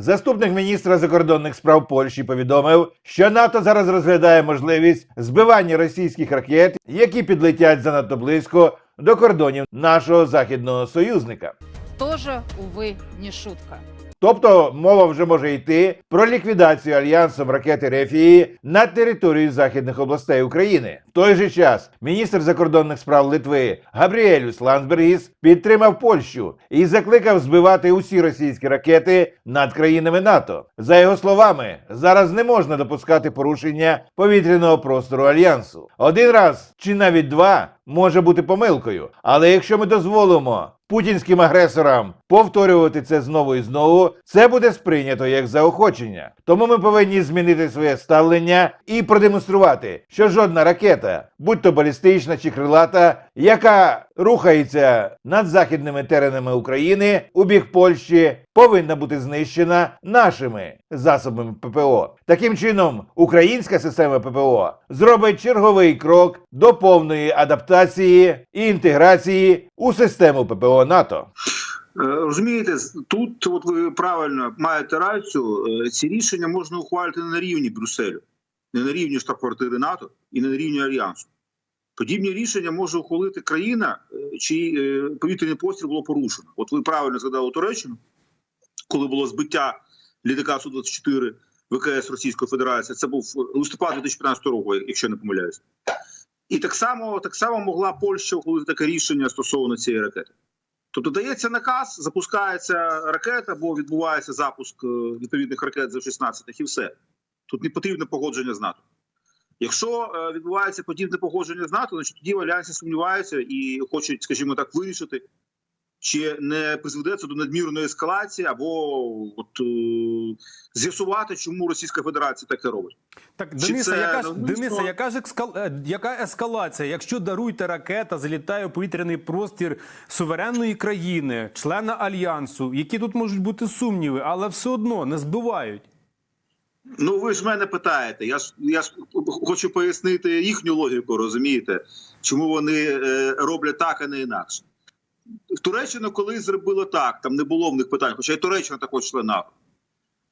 Заступник міністра закордонних справ Польщі повідомив, що НАТО зараз розглядає можливість збивання російських ракет, які підлетять занадто близько до кордонів нашого західного союзника. Тоже, увы, не шутка. Тобто мова вже може йти про ліквідацію альянсом ракети Рефії на території західних областей України. В той же час міністр закордонних справ Литви Габріелюс Ландсбергіс підтримав Польщу і закликав збивати усі російські ракети над країнами НАТО. За його словами, зараз не можна допускати порушення повітряного простору альянсу. Один раз чи навіть два може бути помилкою, але якщо ми дозволимо путінським агресорам повторювати це знову і знову, це буде сприйнято як заохочення. Тому ми повинні змінити своє ставлення і продемонструвати, що жодна ракета, будь то балістична чи крилата, яка рухається над західними теренами України у бік Польщі, повинна бути знищена нашими засобами ППО. Таким чином, українська система ППО зробить черговий крок до повної адаптації і інтеграції у систему ППО НАТО. Е, Розумієте, тут от ви правильно маєте рацію. е, Ці рішення можна ухвалити не на рівні Брюсселю, не на рівні штаб-квартири НАТО і не на рівні Альянсу. Подібні рішення може ухвалити країна, е, чий повітряний постріл було порушено. От ви правильно згадали Туреччину, коли було збиття літака Су-24 ВКС Російської Федерації. Це був листопад 2015 року, якщо не помиляюсь. І так само, так само могла Польща ухвалити таке рішення стосовно цієї ракети. Тобто дається наказ, запускається ракета, або відбувається запуск е, відповідних ракет за 16 і все. Тут не потрібне погодження з НАТО. Якщо е, відбувається подібне погодження з НАТО, значить тоді в альянсі сумніваються і хочуть, скажімо так, вирішити, чи не призведе це до надмірної ескалації, або от, е, з'ясувати, чому Російська Федерація таке робить. Так, Дениса, яка ж? Дениса, яка ж екскал... е, яка ескалація? Якщо даруйте ракета, залітає у повітряний простір суверенної країни, члена альянсу, які тут можуть бути сумніви, але все одно не збивають. Ну, ви ж мене питаєте. Я ж я ж хочу пояснити їхню логіку, розумієте, чому вони е, роблять так, а не інакше. Туреччина колись зробила так, там не було в них питань, хоча й Туреччина також член НАТО.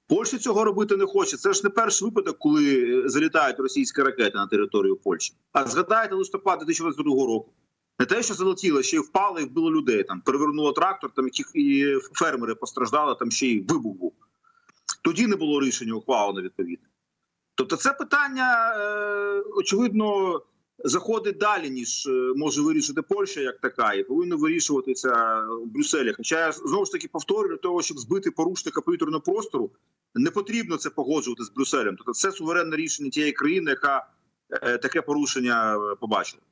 Польща цього робити не хоче. Це ж не перший випадок, коли е, залітають російські ракети на територію Польщі. А згадайте листопад 2022 року. Не те, що залетіло, ще й впало і вбило людей. Там перевернуло трактор, там яких і фермери постраждали, там ще й вибух був. Тоді не було рішення ухвалено відповідно. Тобто, це питання, е, очевидно, заходить далі, ніж е, може вирішити Польща як така, і повинно вирішуватися в Брюсселі. Хоча я знову ж таки повторюю, для того, щоб збити порушника повітряного простору, не потрібно це погоджувати з Брюсселем. Тобто, це суверенне рішення тієї країни, яка е, таке порушення е, побачила.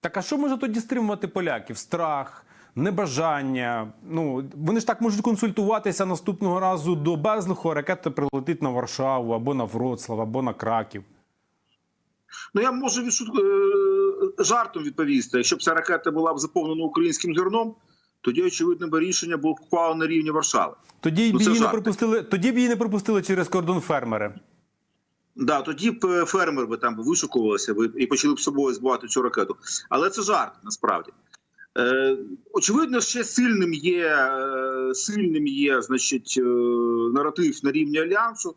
Так а що може тоді стримувати поляків? Страх, небажання. Ну вони ж так можуть консультуватися наступного разу до Безлуху, ракета прилетить на Варшаву або на Вроцлав, або на Краків. Ну я можу відшут... е, жартом відповісти. Якщо б ця ракета була б заповнена українським зерном, тоді очевидно би рішення було б на рівні Варшави. Тоді б Ну, її не пропустили. Тоді б її не пропустили через кордон фермери. Да, тоді б е, фермер би там вишукувалися і почали б з собою збивати цю ракету. Але це жарт насправді. Е, очевидно, ще сильним є, е, сильним є значить, наратив на рівні альянсу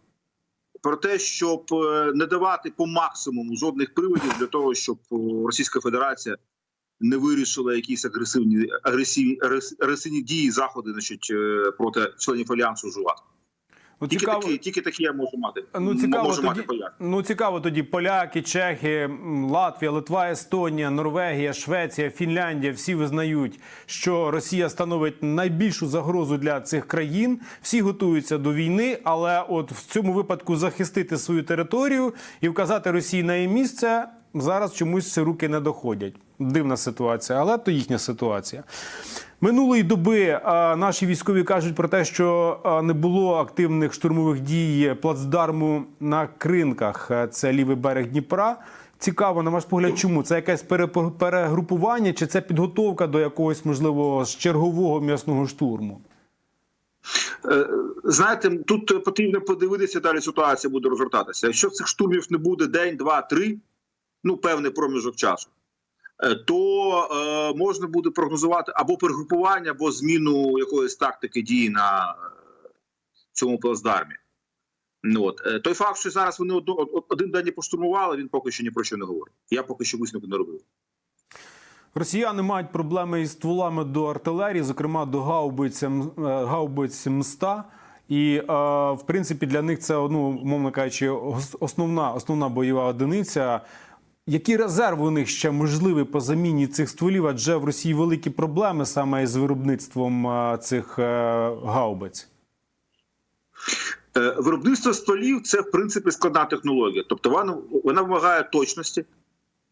про те, щоб е, не давати по максимуму жодних приводів для того, щоб е, Російська Федерація не вирішила якісь агресивні агресивні, агресивні дії, заходи значить, е, проти членів альянсу вживати. Ну, Тільки цікаво, такі, тільки такі я можу мати. ну, цікаво, можу мати тоді, пояснення. ну, цікаво тоді поляки, чехи, Латвія, Литва, Естонія, Норвегія, Швеція, Фінляндія всі визнають, що Росія становить найбільшу загрозу для цих країн. Всі готуються до війни, але от в цьому випадку захистити свою територію і вказати Росії на її місце зараз чомусь руки не доходять. Дивна ситуація, але то їхня ситуація. Минулої доби а, наші військові кажуть про те, що а, не було активних штурмових дій плацдарму на кринках. Е, Це лівий берег Дніпра. Цікаво, на ваш погляд, чому це якесь перегрупування, чи це підготовка до якогось можливо чергового м'ясного штурму? Е, Знаєте, тут потрібно подивитися далі. Ситуація буде розгортатися. Якщо цих штурмів не буде день, два, три, ну певний проміжок часу, е, то е, можна буде прогнозувати або перегрупування, або зміну якоїсь тактики дії на, цьому плацдармі. Ну, от. Е, Той факт, що зараз вони одно- один день поштурмували, він поки що ні про що не говорить. Я поки що висновку не робив. Росіяни мають проблеми із стволами до артилерії, зокрема до гаубиць, е, гаубиць МСТА. І е, в принципі для них це ну, мовно кажучи, основна, основна бойова одиниця. Які резерви у них ще можливі по заміні цих стволів? Адже в Росії великі проблеми саме з виробництвом е, цих е, гаубиць. Е, Виробництво стволів це в принципі складна технологія. Тобто вона, вона вимагає точності,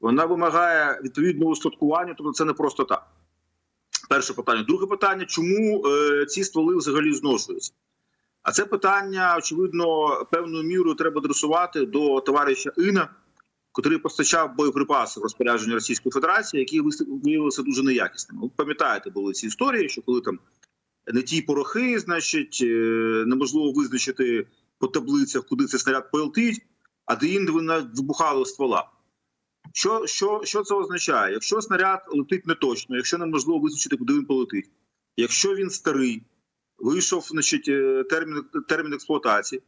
вона вимагає відповідного устаткування, тобто це не просто так. Перше питання. Друге питання: чому ці стволи взагалі зношуються? А це питання, очевидно, певною мірою треба адресувати до товариша Іна, котрий постачав боєприпаси в розпорядження Російської Федерації, які виявилися дуже неякісними. Ви пам'ятаєте, були ці історії, що коли там не ті порохи, значить, е, неможливо визначити по таблицях, куди цей снаряд полетить, а де інде вибухали ствола. Що, що, що це означає? Якщо снаряд летить неточно, якщо неможливо визначити, куди він полетить, якщо він старий, вийшов значить, е, термін, термін експлуатації,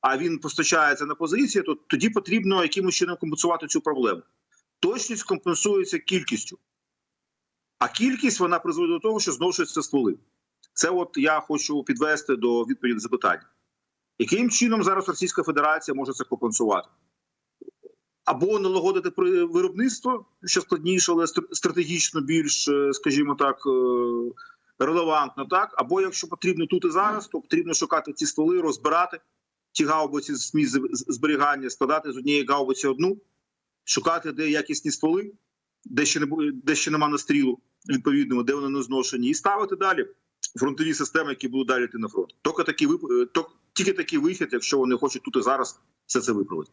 а він постачається на позиції, то тоді потрібно якимось чином компенсувати цю проблему. Точність компенсується кількістю, а кількість вона призводить до того, що зношуються стволи. Це от я хочу підвести до відповіді на запитання. Яким чином зараз Російська Федерація може це компенсувати? Або налагодити виробництво, що складніше, але стратегічно більш, е, скажімо так, е, релевантно, так? Або якщо потрібно тут і зараз, то потрібно шукати ці стволи, розбирати ті гаубиці з місць зберігання, складати з однієї гаубиці одну, шукати, де якісні стволи, де ще не де ще нема настрілу відповідного, де вони не зношені, і ставити далі фронтові системи, які будуть далі йти на фронт. Тільки такий е, тільки такий вихід, якщо вони хочуть тут і зараз все це виправити.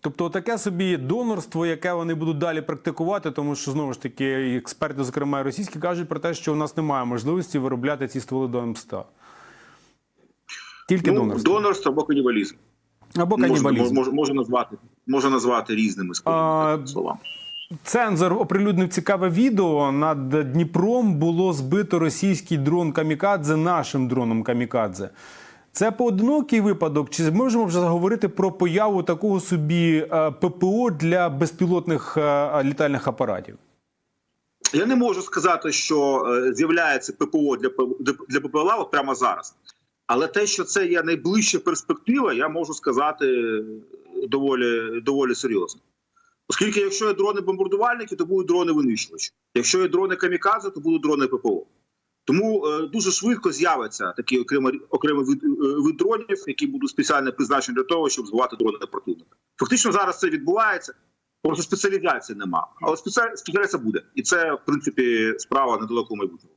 Тобто таке собі донорство, яке вони будуть далі практикувати, тому що знову ж таки експерти, зокрема і російські, кажуть про те, що у нас немає можливості виробляти ці стволи до МСТА. Тільки Ну, донорство. донорство або канібалізм. Або Можна, канібалізм. може, може назвати, може назвати різними А, словами. Цензор оприлюднив цікаве відео. Над Дніпром було збито російський дрон Камікадзе нашим дроном Камікадзе. Це поодинокий випадок. Чи можемо вже говорити про появу такого собі е, ППО для безпілотних е, літальних апаратів? Я не можу сказати, що е, з'являється ППО для для- от прямо зараз. Але те, що це є найближча перспектива, я можу сказати е, доволі, доволі серйозно. Оскільки, якщо є дрони-бомбардувальники, то будуть дрони-винищувачі. Якщо є дрони камікадзе, то будуть дрони ППО. Тому е, дуже швидко з'явиться такий окремий, окремий вид, е, вид дронів, які будуть спеціально призначені для того, щоб збивати дрони противника. Фактично зараз це відбувається. Просто спеціалізації нема. Але спеціалізація буде. І це, в принципі, справа недалекого майбутнього.